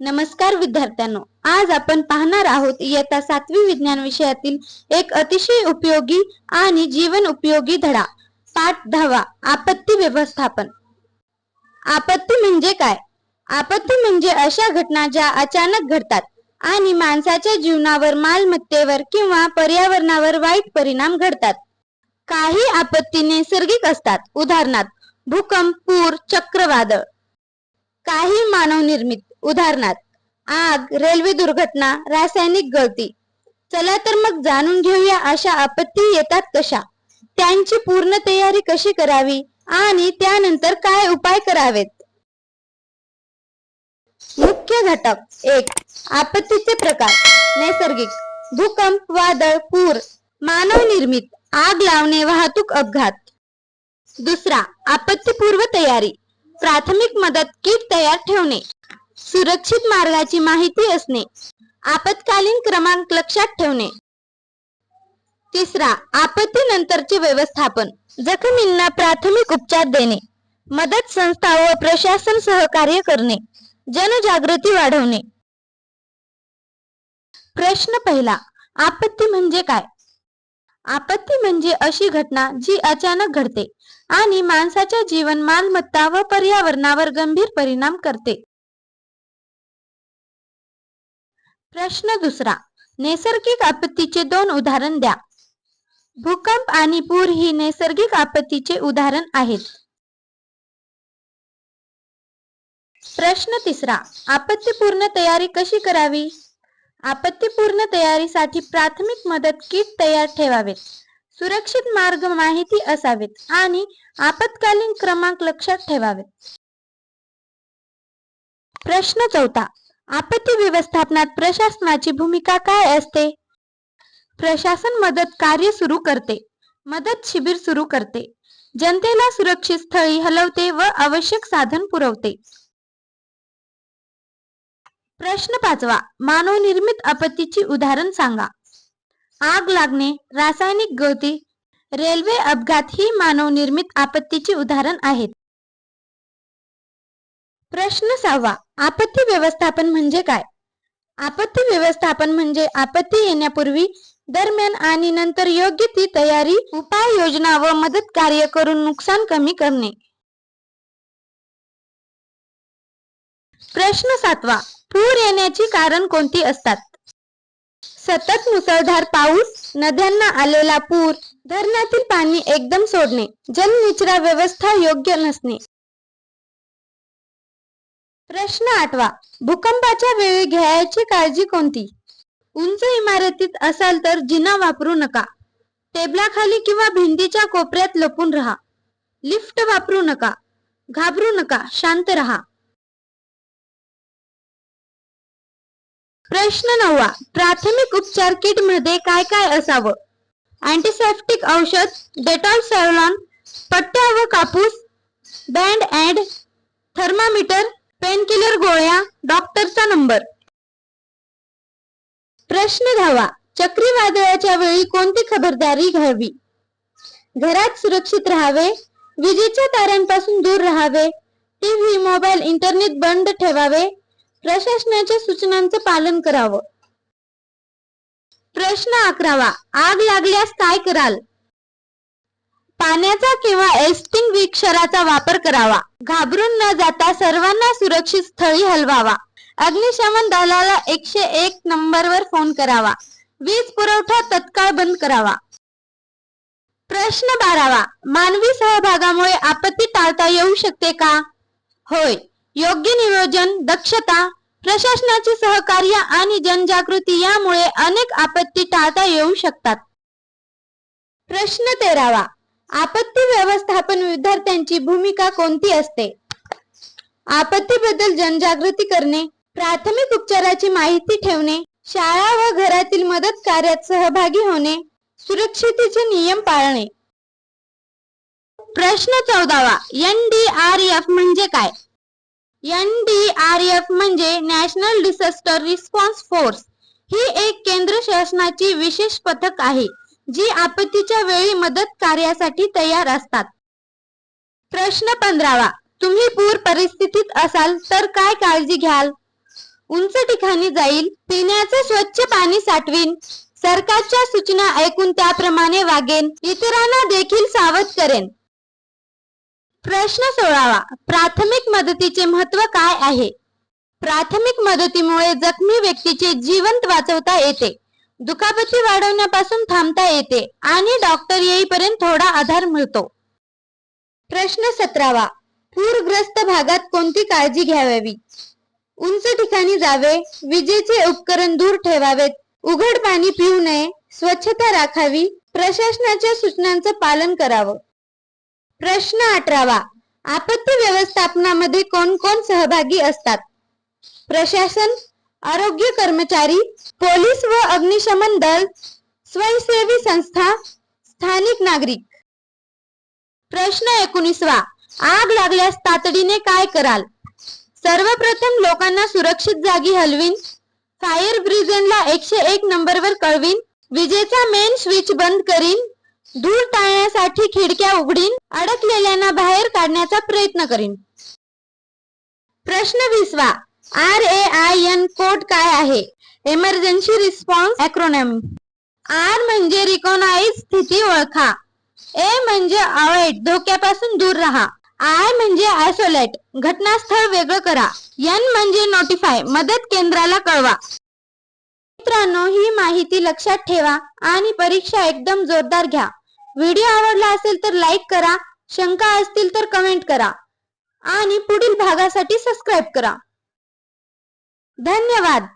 नमस्कार विद्यार्थ्यांनो आज आपण पाहणार आहोत इयत्ता सातवी विज्ञान विषयातील एक अतिशय उपयोगी आणि जीवन उपयोगी धडा पाठ दहावा आपत्ती व्यवस्थापन. आपत्ती म्हणजे काय? आपत्ती म्हणजे अशा घटना ज्या अचानक घडतात आणि माणसाच्या जीवनावर मालमत्तेवर किंवा पर्यावरणावर वाईट परिणाम घडतात. काही आपत्ती नैसर्गिक असतात. उदाहरणार्थ भूकंप पूर चक्रवादळ. काही मानव निर्मित. उदाहरणार्थ आग रेल्वे दुर्घटना रासायनिक गळती. चला तर मग जाणून घेऊया अशा आपत्ती येतात कशा? त्यांची पूर्ण तयारी कशी करावी आणि त्यानंतर काय उपाय करावेत? मुख्य घटक. एक आपत्तीचे प्रकार. नैसर्गिक. भूकंप वादळ पूर. मानव निर्मित. आग लावणे वाहतूक अपघात. दुसरा आपत्तीपूर्व तयारी. प्राथमिक मदत किट तयार ठेवणे सुरक्षित मार्गाची माहिती असणे आपत्कालीन क्रमांक लक्षात ठेवणे. तिसरा आपत्तीनंतरचे व्यवस्थापन जखमींना प्राथमिक उपचार देणे मदत संस्था व प्रशासन सहकार्य करणे जनजागृती वाढवणे. प्रश्न पहिला आपत्ती म्हणजे काय? आपत्ती म्हणजे अशी घटना जी अचानक घडते आणि माणसाच्या जीवन मालमत्ता व पर्यावरणावर गंभीर परिणाम करते. प्रश्न दुसरा. नैसर्गिक आपत्तीचे दोन उदाहरण द्या. भूकंप आणि पूर ही नैसर्गिक आपत्तीचे उदाहरण आहेत. प्रश्न तिसरा. आपत्तीपूर्ण तयारी कशी करावी? आपत्तीपूर्ण तयारीसाठी प्राथमिक मदत किट तयार ठेवावेत. सुरक्षित मार्ग माहिती असावेत आणि आपत्कालीन क्रमांक लक्षात ठेवावेत. प्रश्न चौथा आपत्ती व्यवस्थापनात प्रशासनाची भूमिका काय असते? प्रशासन मदत कार्य सुरू करते मदत शिबिर सुरू करते जनतेला सुरक्षित स्थळी हलवते व आवश्यक साधन पुरवते. प्रश्न पाचवा मानव निर्मित आपत्तीची उदाहरण सांगा. आग लागणे रासायनिक गळती रेल्वे अपघात ही मानवनिर्मित आपत्तीची उदाहरण आहेत. प्रश्न सहावा आपत्ती व्यवस्थापन म्हणजे काय? आपत्ती व्यवस्थापन म्हणजे आपत्ती येण्यापूर्वी दरम्यान आणि नंतर योग्य ती तयारी उपाययोजना व मदत कार्य करून नुकसान कमी करणे. प्रश्न सातवा पूर येण्याची कारण कोणती असतात? सतत मुसळधार पाऊस नद्यांना आलेला पूर धरणातील पाणी एकदम सोडणे जलनिचरा व्यवस्था योग्य नसणे. प्रश्न आठवा भूकंपाच्या वेळी घ्यायची काळजी कोणती? उंच इमारतीत असाल तर जिना वापरू नका. टेबलाखाली किंवा भिंतीच्या कोपऱ्यात लपून राहा. लिफ्ट वापरू नका. घाबरू नका. शांत रहा. प्रश्न नववा प्राथमिक उपचार किटमध्ये काय काय असावं? अँटीसेप्टिक औषध डेटॉल सॅव्हलॉन पट्ट्या व कापूस बँड अँड थर्मामीटर पेनकिलर गोळ्या डॉक्टरचा नंबर प्रश्न दहावा चक्रीवादळाच्या वेळी कोणती खबरदारी घ्यावी? घरात सुरक्षित राहावे विजेच्या तारांपासून दूर राहावे टीव्ही मोबाईल इंटरनेट बंद ठेवावे प्रशासनाच्या सूचनांचं पालन करावं. प्रश्न अकरावा आग लागल्यास काय कराल? पाण्याचा किंवा एस्टिंग विक्षराचा वापर करावा. घाबरून न जाता सर्वांना सुरक्षित स्थळी हलवावा. अग्निशमन दलाला एकशे एक नंबरवर फोन करावा. वीज पुरवठा तत्काळ बंद करावा. प्रश्न बारावा मानवी सहभागामुळे आपत्ती टाळता येऊ शकते का? होय योग्य नियोजन दक्षता प्रशासनाचे सहकार्य आणि जनजागृती यामुळे अनेक आपत्ती टाळता येऊ शकतात. प्रश्न तेरावा. आपत्ती व्यवस्थापन विद्यार्थ्यांची भूमिका कोणती असते? आपत्तीबद्दल जनजागृती करणे प्राथमिक उपचाराची माहिती ठेवणे शाळा व घरातील मदत कार्यात सहभागी होणे सुरक्षितेचे नियम पाळणे. प्रश्न चौदावा. एन डी आर एफ म्हणजे काय? एन डी आर एफ म्हणजे नॅशनल डिसास्टर रिस्पॉन्स फोर्स. ही एक केंद्र शासनाची विशेष पथक आहे जी आपत्तीच्या वेळी मदत कार्यासाठी तयार असतात. प्रश्न पंधरावा तुम्ही पूर परिस्थितीत असाल तर काय काळजी घ्याल? उंच ठिकाणी जाईल पिण्याचे स्वच्छ पाणी साठवीन सरकारच्या सूचना ऐकून त्याप्रमाणे वागेन इतरांना देखील सावध करेन. प्रश्न सोळावा प्राथमिक मदतीचे महत्त्व काय आहे? प्राथमिक मदतीमुळे जखमी व्यक्तीचे जिवंत वाचवता येते. दुखापती वाढवण्यापासून थांबता येते आणि डॉक्टर येईपर्यंत थोडा आधार मिळतो. प्रश्न सतरावा. पूरग्रस्त भागात कोणती काळजी घ्यावी? उंच ठिकाणी जावे विजेचे उपकरण दूर ठेवावेत उघड पाणी पिऊ नये स्वच्छता राखावी प्रशासनाच्या सूचनांचं पालन करावं. प्रश्न अठरावा. आपत्ती व्यवस्थापनामध्ये कोण कोण सहभागी असतात? प्रशासन आरोग्य कर्मचारी पोलीस व अग्निशमन दल स्वयंसेवी संस्था स्थानिक नागरिक. प्रश्न एकोणीसवा. आग लागल्यास तातडीने काय कराल? सर्वप्रथम लोकांना सुरक्षित जागी हलवीन. फायर ब्रिगेडला एकशे एक नंबरवर कळवीन. विजेचा मेन स्विच बंद करीन. धूळ टाळण्यासाठी खिडक्या उघडीन अडकलेल्यांना बाहेर काढण्याचा प्रयत्न करीन. प्रश्न विसवा. R A I N code काय आहे? इमर्जन्सी रिस्पॉन्स अॅक्रोनॉमी आर म्हणजे रिकॉनाइज स्थिती ओळखा. ए म्हणजे अवॉइड धोक्यापासून दूर राहा. आय म्हणजे आयसोलेट घटनास्थळ वेगळं करा. एन म्हणजे नोटिफाय मदत केंद्राला कळवा. मित्रांनो ही माहिती लक्षात ठेवा आणि परीक्षा एकदम जोरदार घ्या. व्हिडिओ आवडला असेल तर लाईक करा शंका असतील तर कमेंट करा आणि पुढील भागासाठी सबस्क्राईब करा. धन्यवाद.